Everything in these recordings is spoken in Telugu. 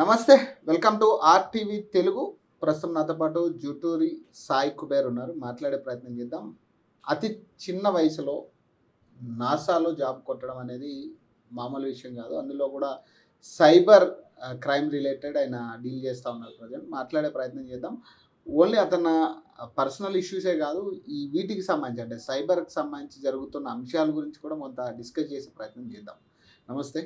నమస్తే వెల్కమ్ టు ఆర్టీవీ తెలుగు. ప్రస్తుతం నాతో పాటు జుటూరి సాయి కుబేర్ ఉన్నారు. మాట్లాడే ప్రయత్నం చేద్దాం. అతి చిన్న వయసులో నాసాలో జాబ్ కొట్టడం అనేది మామూలు విషయం కాదు. అందులో కూడా సైబర్ క్రైమ్ రిలేటెడ్ ఆయన డీల్ చేస్తూ ఉన్నారు ప్రజెంట్. మాట్లాడే ప్రయత్నం చేద్దాం. ఓన్లీ అతను పర్సనల్ ఇష్యూసే కాదు ఈ వీటికి సంబంధించి అంటే సైబర్కి సంబంధించి జరుగుతున్న అంశాల గురించి కూడా కొంత డిస్కస్ చేసే ప్రయత్నం చేద్దాం. నమస్తే.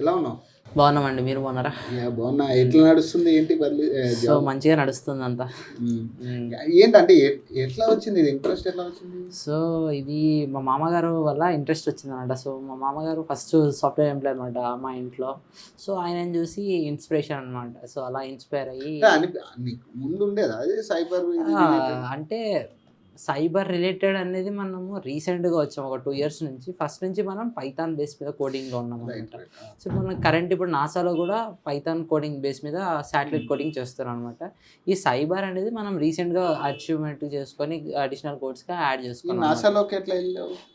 ఎలా ఉన్నావు? బాగున్నామండి మీరు బాగున్నారా? బాగున్నా. ఎట్లా నడుస్తుంది ఏంటి సో? మంచిగా నడుస్తుంది అంతా. ఏంటంటే ఎట్లా వచ్చింది ఇది? ఇంట్రెస్ట్ ఎట్లా వచ్చింది? సో ఇది మా మామగారు వల్ల ఇంట్రెస్ట్ వచ్చింది అనమాట సో మా మామగారు ఫస్ట్ సాఫ్ట్వేర్ ఎంప్లాయ్ అనమాట మా ఇంట్లో. సో ఆయనని చూసి ఇన్స్పిరేషన్ అనమాట సో అలా ఇన్స్పైర్ అయ్యి ముందు ఉండేదా? అది సైబర్? అంటే సైబర్ రిలేటెడ్ అనేది మనము రీసెంట్గా వచ్చాం ఒక టూ ఇయర్స్ నుంచి. ఫస్ట్ నుంచి మనం పైథాన్ బేస్ మీద కోడింగ్లో ఉన్నాం అనమాట. సో మనం కరెంట్ ఇప్పుడు నాసాలో కూడా పైథాన్ కోడింగ్ బేస్ మీద శాటిలైట్ కోడింగ్ చేస్తున్నాం అనమాట ఈ సైబర్ అనేది మనం రీసెంట్గా అచీవ్మెంట్ చేసుకొని అడిషనల్ కోర్స్గా యాడ్ చేసుకున్నాం నాసాలోకి ఎట్లా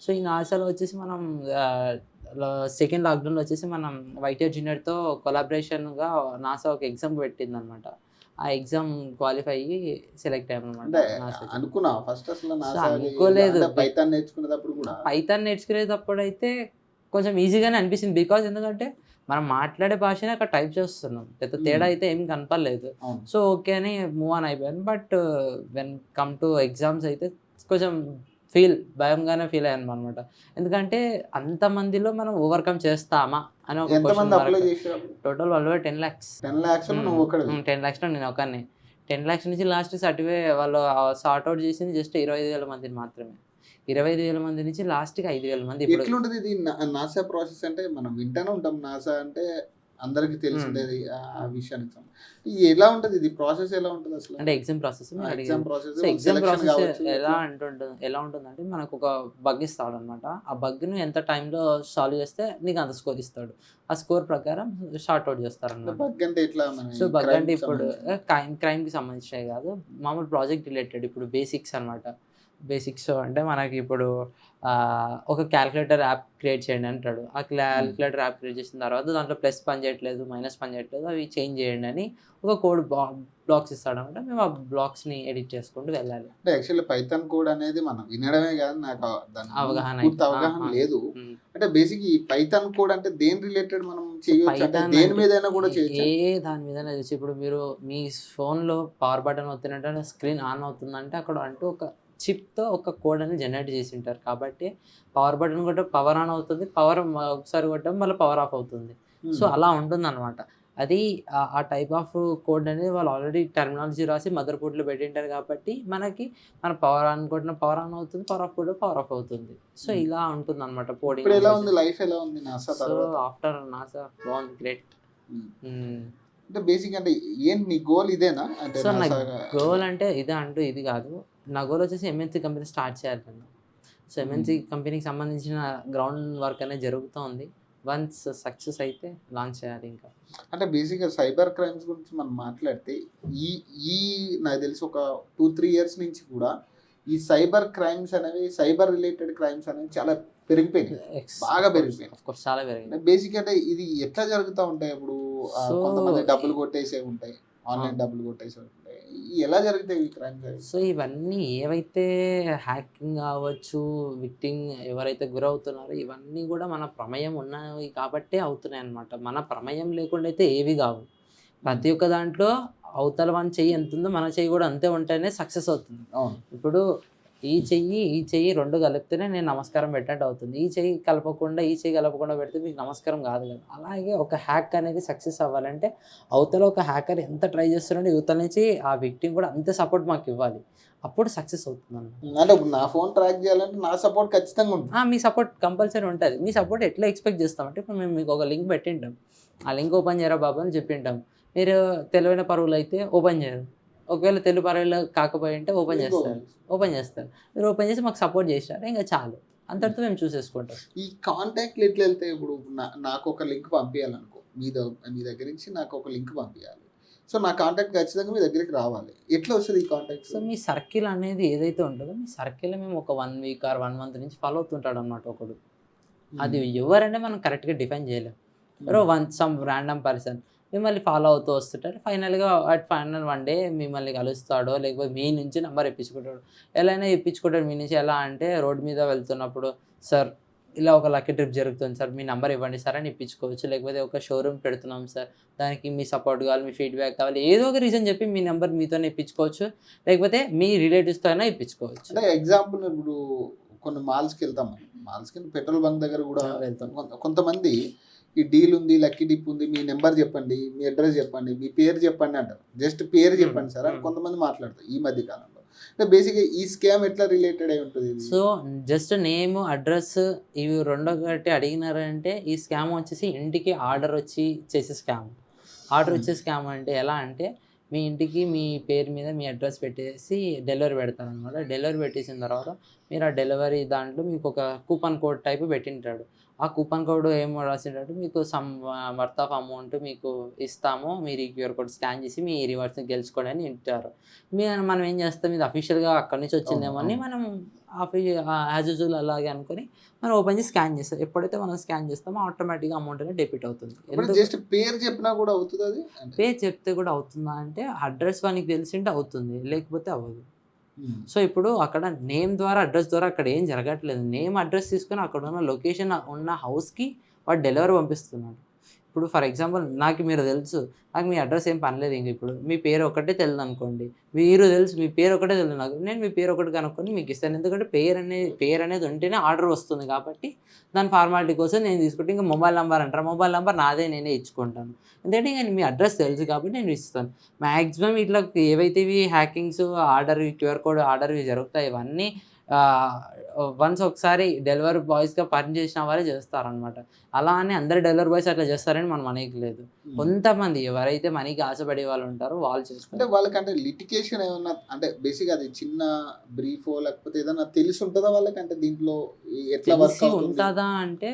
సో ఈ నాసాలో వచ్చేసి మనం సెకండ్ లాక్డౌన్లో వచ్చేసి మనం వైటిఆర్ జూనియర్తో కొలాబరేషన్గా నాసా ఒక ఎగ్జామ్ పెట్టింది అనమాట ఆ ఎగ్జామ్ క్వాలిఫై అయ్యి సెలెక్ట్ అయ్యాం అంటే అనమాట అనుకున్నా ఫస్ట్ అసలు అనుకోలేదు. పైథాన్ నేర్చుకునేటప్పుడు కూడా. నేర్చుకునేటప్పుడు అయితే కొంచెం ఈజీగానే అనిపించింది. బికాజ్ ఎందుకంటే మనం మాట్లాడే భాషనే అక్కడ టైప్ చేస్తున్నాం. పెద్ద తేడా Hmm. అయితే ఏం కనపడలేదు. సో ఓకే అని మూవ్ ఆన్ అయిపోయాను. But when come to exams అయితే కొంచెం ఫీల్ భయంగానే ఫీల్ అయ్యాను అనమాట ఎందుకంటే అంతమందిలో మనం ఓవర్కమ్ చేస్తామా అని ఒక టోటల్ వాళ్ళు ten lakhs. Ten lakhs ten ల్యాక్స్లో నేను ఒకరిని టెన్ ల్యాక్స్ నుంచి లాస్ట్ సర్టిఫై వాళ్ళు సార్ట్ అవుట్ చేసింది జస్ట్ ఇరవై ఐదు వేల మందిని మాత్రమే. ఇరవై ఐదు వేల మంది నుంచి లాస్ట్కి ఐదు వేల మంది ఎట్లుంటది ఇది? నాసా ప్రాసెస్ అంటే మనం వింటానే ఉంటాం. నాసా అంటే అందరికి తెలిసిండేది ఆ- విషయానికి ఎలా ఉంటది? ఇది ప్రాసెస్ ఎలా ఉంటది అసలు? అంటే exam process exam process exam process ఎలా అంటుంటుంది ఎలా ఉంటుందంటే మనకు ఒక బగ్ ఇస్తాడు అనమాట ఆ బగ్ను ఎంత టైంలో సాల్వ్ చేస్తే నీకు అంత స్కోర్ ఇస్తాడు. ఆ స్కోర్ ప్రకారం షార్ట్ అవుట్ చేస్తారు అనమాట బగ్ అంటే ఎట్లా సో బగ్ అంటే ఇప్పుడు? క్రైమ్ క్రైమ్కి సంబంధించినవి కాదు. మామూలు ప్రాజెక్ట్ రిలేటెడ్ ఇప్పుడు బేసిక్స్ అనమాట బేసిక్స్ అంటే మనకి ఇప్పుడు ఒక క్యాలిక్యులేటర్ యాప్ క్రియేట్ చేయండి అంటాడు. ఆ క్యాలిక్యులేటర్ యాప్ క్రియేట్ చేసిన తర్వాత దాంట్లో ప్లస్ పని చేయట్లేదు మైనస్ పని చేయట్లేదు అవి చేంజ్ చేయండి అని ఒక కోడ్ బ్లాక్స్ ఇస్తాడు అనమాట మేము ఆ బ్లాక్స్ని ఎడిట్ చేసుకుంటూ వెళ్ళాలి. అంటే యాక్చువల్లీ పైథాన్ కోడ్ అనేది మనం వినడమే కాదు నాకు అవగాహన. అవగాహన. లేదు. ఉమ్. అంటే బేసిక్ ఈ పైథాన్ కోడ్ అంటే దేని రిలేటెడ్ మనం చేయొచ్చు? అంటే దేని మీదైనా కూడా చేయొచ్చు? ఏ దాని మీద చేయొచ్చు. ఇప్పుడు మీరు మీ ఫోన్లో పవర్ బటన్ వస్తున్నట్టు స్క్రీన్ ఆన్ అవుతుందంటే అక్కడ అంటూ ఒక చిప్తో ఒక కోడ్ అనేది జనరేట్ చేసి ఉంటారు కాబట్టి పవర్ బటన్ కొట్టే పవర్ ఆన్ అవుతుంది. పవర్ ఒకసారి కొట్టడం మళ్ళీ పవర్ ఆఫ్ అవుతుంది. సో అలా ఉంటుంది అనమాట అది ఆ- టైప్ ఆఫ్ కోడ్ అనేది వాళ్ళు ఆల్రెడీ టెర్మినాలజీ రాసి మదర్ బోర్డ్లో పెట్టింటారు కాబట్టి మనకి మన పవర్ ఆన్ కొట్టిన పవర్ ఆన్ అవుతుంది. పవర్ ఆఫ్ కొట్టిన పవర్ ఆఫ్ అవుతుంది. So Hmm. ఇలా ఉంటుంది అనమాట ఇప్పుడు ఎలా ఉంది? కోడింగ్ లైఫ్ ఎలా ఉంది నాసా సో ఆఫ్టర్ నాసా బాగుంది. గ్రేట్. ఉమ్. అంటే బేసిక్ అంటే ఏంటి నీ గోల్ ఇదేనా? అంటే సో నా గోల్ అంటే ఇదే అంటూ ఇది కాదు. నా గోల్ వచ్చేసి ఎంఎన్సీ కంపెనీ స్టార్ట్ చేయాలి నేను సో ఎంఎన్సీ కంపెనీకి సంబంధించిన గ్రౌండ్ వర్క్ అనేది జరుగుతూ ఉంది. వన్స్ సక్సెస్ అయితే లాంచ్ చేయాలి ఇంకా. అంటే బేసిక్గా సైబర్ క్రైమ్స్ గురించి మనం మాట్లాడితే ఈ ఈ నాకు తెలిసి ఒక టూ త్రీ ఇయర్స్ నుంచి కూడా ఈ సైబర్ క్రైమ్స్ అనేవి సైబర్ రిలేటెడ్ క్రైమ్స్ అనేవి చాలా పెరిగిపోయినాయి. బాగా పెరిగిపోయింది. చాలా పెరిగింది బేసిక్ అంటే ఇది ఎట్లా జరుగుతూ ఉంటాయి ఇప్పుడు? కొంతమంది డబ్బులు కొట్టేసే ఉంటాయి. ఆన్లైన్ డబ్బులు కొట్టేసే ఉంటాయి. ఎలా జరుగుతాయి ఈ క్రైమ్స్ సో ఇవన్నీ ఏవైతే హ్యాకింగ్ కావచ్చు విక్టింగ్ ఎవరైతే గురవుతున్నారో ఇవన్నీ కూడా మన ప్రమేయం ఉన్నాయి కాబట్టే అవుతున్నాయి అన్నమాట మన ప్రమేయం లేకుండా అయితే ఏవి కావు. ప్రతి ఒక్క దాంట్లో అవతల వన్ చెయ్యి ఎంత ఉందో మన చెయ్యి కూడా అంతే ఉంటేనే సక్సెస్ అవుతుంది. ఇప్పుడు ఈ చెయ్యి ఈ చెయ్యి రెండు కలిపితేనే నేను నమస్కారం పెట్టినట్టు అవుతుంది. ఈ చెయ్యి కలపకుండా ఈ చెయ్యి కలపకుండా పెడితే మీకు నమస్కారం కాదు కదా. అలాగే ఒక హ్యాక్ అనేది సక్సెస్ అవ్వాలంటే అవతల ఒక హ్యాకర్ ఎంత ట్రై చేస్తున్నాడో యువతల నుంచి ఆ వ్యక్తిని కూడా అంతే సపోర్ట్ మాకు ఇవ్వాలి. అప్పుడు సక్సెస్ అవుతుంది అంటే ఇప్పుడు నా ఫోన్ ట్రాక్ చేయాలంటే నా సపోర్ట్ ఖచ్చితంగా ఉంటుంది. మీ సపోర్ట్ కంపల్సరీ ఉంటుంది. మీ సపోర్ట్ ఎట్లా ఎక్స్పెక్ట్ చేస్తామంటే ఇప్పుడు మేము మీకు ఒక లింక్ పెట్టింటాం. ఆ లింక్ ఓపెన్ చేయరా బాబు అని చెప్పింటాం. మీరు తెలివైన పరువులు అయితే ఓపెన్ చేయరు ఒకవేళ తెలుగు పరువులు కాకపోయి ఉంటే ఓపెన్ చేస్తారు. ఓపెన్ చేస్తారు. మీరు ఓపెన్ చేసి మాకు సపోర్ట్ చేసినారు. ఇంకా చాలు. అంతటితో మేము చూసేసుకుంటాం. ఈ కాంటాక్ట్లు ఎట్లా వెళ్తాయి ఇప్పుడు నాకు ఒక లింక్ పంపించాలనుకో మీ మీ దగ్గర నుంచి నాకు ఒక లింక్ పంపించాలి సో నా కాంటాక్ట్ ఖచ్చితంగా మీ దగ్గరికి రావాలి. ఎట్లా వస్తుంది ఈ కాంటాక్ట్ సో మీ సర్కిల్ అనేది ఏదైతే ఉంటుందో మీ సర్కిల్ మేము ఒక one week or one month నుంచి ఫాలో అవుతుంటాడు అనమాట ఒకడు. అది ఎవరంటే మనం కరెక్ట్గా డిఫైన్ చేయలేం. ఎవరో వన్ సమ్ ర్యాండమ్ పర్సన్ మిమ్మల్ని ఫాలో అవుతూ వస్తుంటారు. ఫైనల్గా అట్ ఫైనల్ వన్ డే మిమ్మల్ని కలుస్తాడో లేకపోతే మీ నుంచి నెంబర్ ఇప్పించుకుంటాడు ఎలా అయినా ఇప్పించుకుంటాడు మీ నుంచి. ఎలా అంటే రోడ్ మీద వెళ్తున్నప్పుడు సార్ ఇలా ఒక లక్కీ ట్రిప్ జరుగుతుంది సార్ మీ నెంబర్ ఇవ్వండి సార్ అని ఇప్పించుకోవచ్చు. లేకపోతే ఒక షోరూమ్ పెడుతున్నాం సార్ దానికి మీ సపోర్ట్ కావాలి మీ ఫీడ్బ్యాక్ కావాలి ఏదో ఒక రీజన్ చెప్పి మీ నెంబర్ మీతోనే ఇప్పించుకోవచ్చు. లేకపోతే మీ రిలేటివ్స్తో అయినా ఇప్పించుకోవచ్చు. అంటే ఎగ్జాంపుల్ ఇప్పుడు కొన్ని మాల్స్కి వెళ్తాం మాల్స్కి పెట్రోల్ బంక్ దగ్గర కూడా వెళ్తాం. కొంత- కొంతమంది ఈ డీల్ ఉంది లక్కీ డిప్ ఉంది మీ నెంబర్ చెప్పండి మీ అడ్రస్ చెప్పండి మీ పేరు చెప్పండి అంటారు జస్ట్ పేరు చెప్పండి సార్ అని Hmm. కొంతమంది మాట్లాడతారు ఈ మధ్య కాలంలో అంటే బేసిక్గా ఈ స్కామ్ ఎట్లా రిలేటెడ్ అయి ఉంటుంది? సో జస్ట్ నేమ్ అడ్రస్ ఇవి రెండొకటి అడిగినారంటే ఈ స్కామ్ వచ్చేసి ఇంటికి ఆర్డర్ వచ్చి చేసే స్కామ్ ఆర్డర్ Hmm. వచ్చే స్కామ్ అంటే ఎలా అంటే మీ ఇంటికి మీ పేరు మీద మీ అడ్రస్ పెట్టేసి డెలివరీ పెడతారనమాట డెలివరీ పెట్టేసిన తర్వాత మీరు ఆ డెలివరీ దాంట్లో మీకు ఒక కూపన్ కోడ్ టైప్ పెట్టింటాడు ఆ కూపన్ కోడ్ ఏమో రాసింటాడు మీకు సమ్ వర్త్ ఆఫ్ అమౌంట్ మీకు ఇస్తాము. మీరు ఈ క్యూఆర్ కోడ్ స్కాన్ చేసి మీ రివార్డ్స్ని గెలుచుకోండి అని ఇచ్చారు మీ మనం ఏం చేస్తాం? ఇది అఫీషియల్గా అక్కడి నుంచి వచ్చిందేమో అని. మనం యాజ్ యూజువల్ అలాగే అనుకొని మనం ఓపెన్ చేసి స్కాన్ చేస్తాం. ఎప్పుడైతే మనం స్కాన్ చేస్తామో ఆటోమేటిక్గా అమౌంట్ అనేది డెబిట్ అవుతుంది. జస్ట్ పేరు చెప్పినా కూడా అవుతుంది అది? అంటే పే చెప్తే కూడా అవుతుందా? అంటే అడ్రస్ వానికి తెలిసింటే అవుతుంది. లేకపోతే అవ్వదు. Hmm. సో ఇప్పుడు అక్కడ నేమ్ ద్వారా అడ్రస్ ద్వారా అక్కడ ఏం జరగట్లేదు. నేమ్ అడ్రస్ తీసుకొని అక్కడ ఉన్న లొకేషన్ ఉన్న హౌస్కి వాడు డెలివరీ పంపిస్తున్నాడు. ఇప్పుడు ఫర్ ఎగ్జాంపుల్ నాకు మీరు తెలుసు నాకు మీ అడ్రస్ ఏం పనిలేదు ఇంక ఇప్పుడు. మీ పేరు ఒకటే తెలియదు అనుకోండి. మీరు తెలుసు మీ పేరు ఒకటే తెలియదు నాకు. నేను మీ పేరు ఒకటి కనుక్కొని మీకు ఇస్తాను. ఎందుకంటే పేరు అనేది పేరు అనేది ఉంటేనే ఆర్డర్ వస్తుంది కాబట్టి దాని ఫార్మాలిటీ కోసం నేను తీసుకుంటే ఇంకా మొబైల్ నెంబర్ అంటారు. మొబైల్ నెంబర్ నాదే నేనే ఇచ్చుకుంటాను. ఎందుకంటే ఇంకా మీ అడ్రస్ తెలుసు కాబట్టి నేను ఇస్తాను. మ్యాక్సిమం ఇట్లా ఏవైతే ఇవి hackings order QR code order జరుగుతాయి ఇవన్నీ వన్స్ ఒకసారి డెలివరీ బాయ్స్గా పనిచేసిన వారే చేస్తారనమాట అలా అని అందరు డెలివరీ బాయ్స్ అట్లా చేస్తారని మనం అనేక లేదు. కొంతమంది ఎవరైతే మనీకి ఆశపడే వాళ్ళు ఉంటారో వాళ్ళు అంటే చేస్తారు వాళ్ళకంటే లిటికేషన్ ఏమన్నా అంటే బేసిక్ అది చిన్న బ్రీఫో లేకపోతే ఏదన్నా తెలిసి ఉంటుందా వాళ్ళకి అంటే దీంట్లో ఎట్లా తెలిసి ఉంటుందా అంటే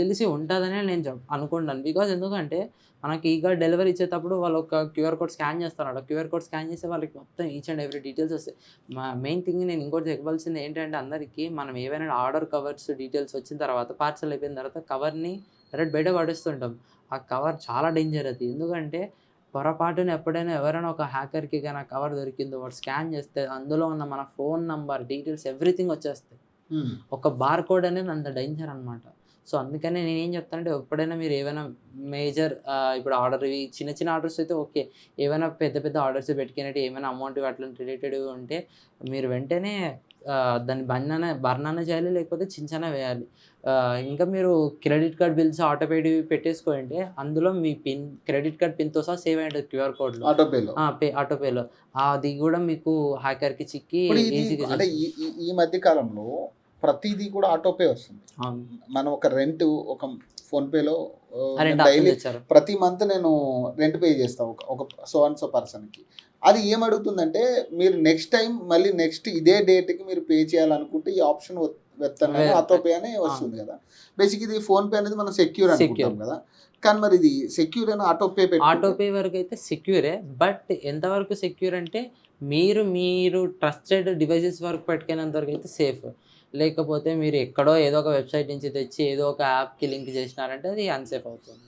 తెలిసి ఉంటుందనే నేను చెప్ అనుకుంటాను. బికాజ్ ఎందుకంటే మనకి ఈగా డెలివరీ ఇచ్చేటప్పుడు వాళ్ళు ఒక క్యూఆర్ కోడ్ స్కాన్ చేస్తారు క్యూఆర్ కోడ్ స్కాన్ చేస్తే వాళ్ళకి మొత్తం ఈచ్ అండ్ ఎవ్రీ డీటెయిల్స్ వస్తాయి. మా మెయిన్ థింగ్ నేను ఇంకోటి చెప్పవలసింది ఏంటంటే అందరికీ మనం ఏవైనా ఆర్డర్ కవర్స్ డీటెయిల్స్ వచ్చిన తర్వాత పార్సల్ అయిపోయిన తర్వాత కవర్ని డైరెక్ట్ బయట పడేస్తుంటాం. ఆ కవర్ చాలా డేంజర్ అది. ఎందుకంటే పొరపాటున ఎప్పుడైనా ఎవరైనా ఒక హ్యాకర్కి కానీ కవర్ దొరికిందో వాడు స్కాన్ చేస్తే అందులో ఉన్న మన ఫోన్ నంబర్ డీటెయిల్స్ ఎవ్రీథింగ్ వచ్చేస్తాయి. ఒక బార్ కోడ్ అనేది అంత డేంజర్ అనమాట సో అందుకని నేను ఏం చెప్తానంటే ఎప్పుడైనా మీరు ఏమైనా మేజర్ ఇప్పుడు ఆర్డర్ ఇవి చిన్న చిన్న ఆర్డర్స్ అయితే ఓకే. ఏమైనా పెద్ద పెద్ద ఆర్డర్స్ పెట్టుకునేటి ఏమైనా అమౌంట్ అట్లా రిలేటెడ్ ఉంటే మీరు వెంటనే దాన్ని బర్ణన బర్ణన చేయాలి లేకపోతే చించన వేయాలి. ఇంకా మీరు క్రెడిట్ కార్డ్ బిల్స్ ఆటోపేడ్ పెట్టేసుకోండి అందులో మీ పిన్ క్రెడిట్ కార్డ్ పిన్తో సహా సేవ్ అయ్యి క్యూఆర్ కోడ్లో. ఆటోపేలో. పే ఆటోపేలో. అది కూడా మీకు హ్యాకర్కి చిక్కి ఈజీగా ఈ మధ్య కాలంలో ప్రతిదీ కూడా ఆటోపే వస్తుంది. మనం ఒక రెంట్ ఒక ఫోన్ పేలో ఆ రెండు ఆప్షన్ డైలీ ప్రతి మంత్ నేను రెంట్ పే చేస్తాను ఒక ఒక సో అండ్ సో పర్సన్కి. అది ఏం అడుగుతుందంటే మీరు నెక్స్ట్ టైం మళ్ళీ నెక్స్ట్ ఇదే డేట్కి మీరు పే చేయాలనుకుంటే ఈ ఆప్షన్ వెళ్తాను వే- ఆటో పే అనే వస్తుంది కదా. బేసిక్ ఇది ఫోన్ పే అనేది మనం సెక్యూర్ అనుకుంటాం. కదా. కానీ మరి ఇది సెక్యూర్ అని ఆటో పే ఆటో పే వరకు అయితే సెక్యూరే బట్ ఎంతవరకు సెక్యూర్ అంటే మీరు మీరు ట్రస్టెడ్ డివైసెస్ వరకు పెట్టుకునేంత వరకు అయితే సేఫ్. లేకపోతే మీరు ఎక్కడో ఏదో ఒక వెబ్సైట్ నుంచి తెచ్చి ఏదో ఒక యాప్కి లింక్ చేసినారంటే అది అన్సేఫ్ అవుతుంది.